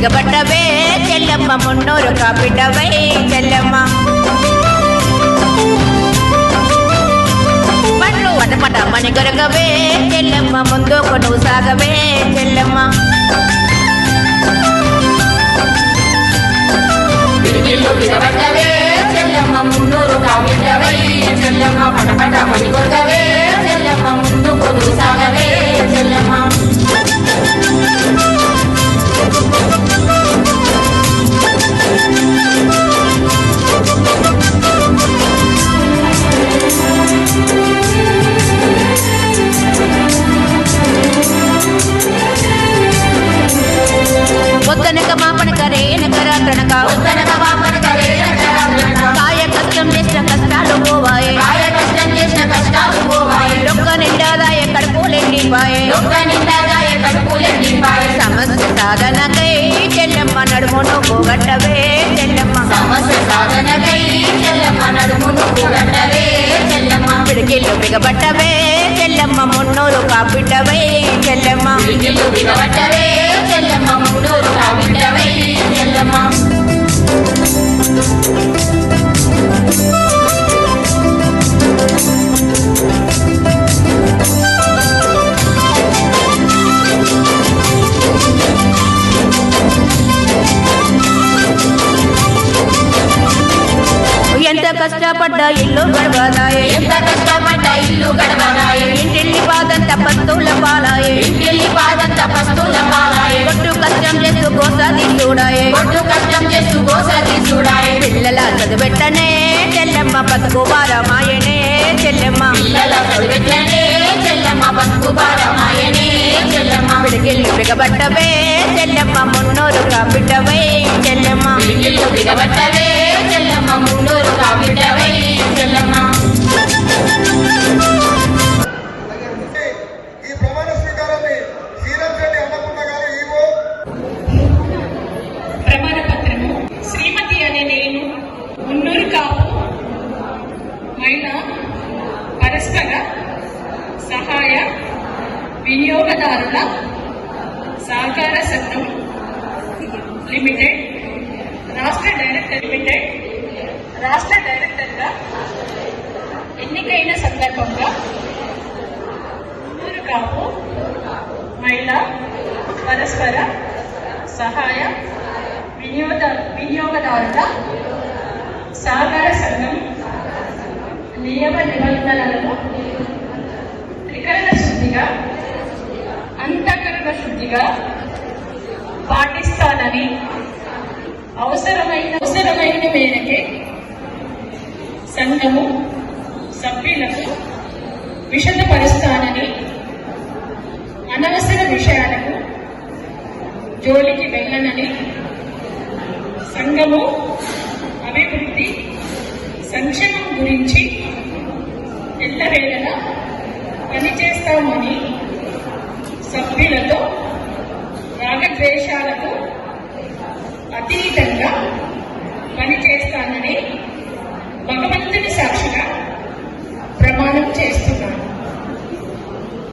బిగబట్టవే చెల్లమ్మ మున్నోరు కాపిటవై చెల్లమ్మ. పండ్లు పటపట మణి గొరగవే చెల్లమ్మ ముందుకు నువ్వు సాగవే చెల్లమ్మ. చెల్లమ్మ మున్నోరు కాపిటవై చెల్లమ్మ పటపట మణి కొడగవే రేనక రాత్రనక కాయ కష్టం చేసిన కష్టాలు పోవాయి. లొక్క నిండాదాయ కడుపులెండి సమస్య సాధనకై నడుమును పోగట్టవే సమస్య సాధనకై చెల్లమ్మ నడుమును కూడటవే చెల్లమ్మ. పిడికిళ్ళు బిగబట్టవే మున్నూరు పిడికిళ్ళు బిగబట్టవే ఎంత కష్టపడ్డా ఇల్లు గడవదాయే ఎంత కష్టపడ్డా ఇల్లు గడవదాయే ఇంటిల్లి బాధంత తపస్తుల పాలాయే. ఇంటిల్లి పాదంత తపస్తుల పాలాయే. కొట్టు కష్టం చేస్తూ కోసాది చూడాయే. కొట్టు కష్టం చేస్తూ గోసది చూడాయే. పిల్లల చదువెట్టనే చెల్లెమ్మ బతుకు వారమాయనే చెల్లెమ్మ. పిల్లల చదువెట్టనే చెల్లెమ్మ బతుకు పారమాయనే చెల్లెమ్మ. పిడికిళ్ళు బిగబట్టవే చెల్లెమ్మ మున్నోరు కాపిట్టవై చెల్లెమ్మ. పిడికిళ్ళు బిగబట్టవే వినియోగదారుల సహకార సంఘం లిమిటెడ్ రాష్ట్ర డైరెక్టర్ లిమిటెడ్ రాష్ట్ర డైరెక్టర్గా ఎన్నికైన సందర్భంగా ఊరు కాపు మహిళ పరస్పర సహాయ వినియోగ వినియోగదారుల సహకార సంఘం నియమ నిబంధనలను త్రికరణ శుద్ధిగా అంతఃకరణ శుద్ధిగా పాటిస్తానని అవసరమైన అవసరమైన మేరకే సంఘము సభ్యులకు విషదపరుస్తానని అనవసర విషయాలకు జోలికి వెళ్ళనని సంఘము అభివృద్ధి సంక్షేమం గురించి ఎల్లవేళలా పనిచేస్తామని సభ్యులతో రాగద్వేషాలకు అతీతంగా పనిచేస్తానని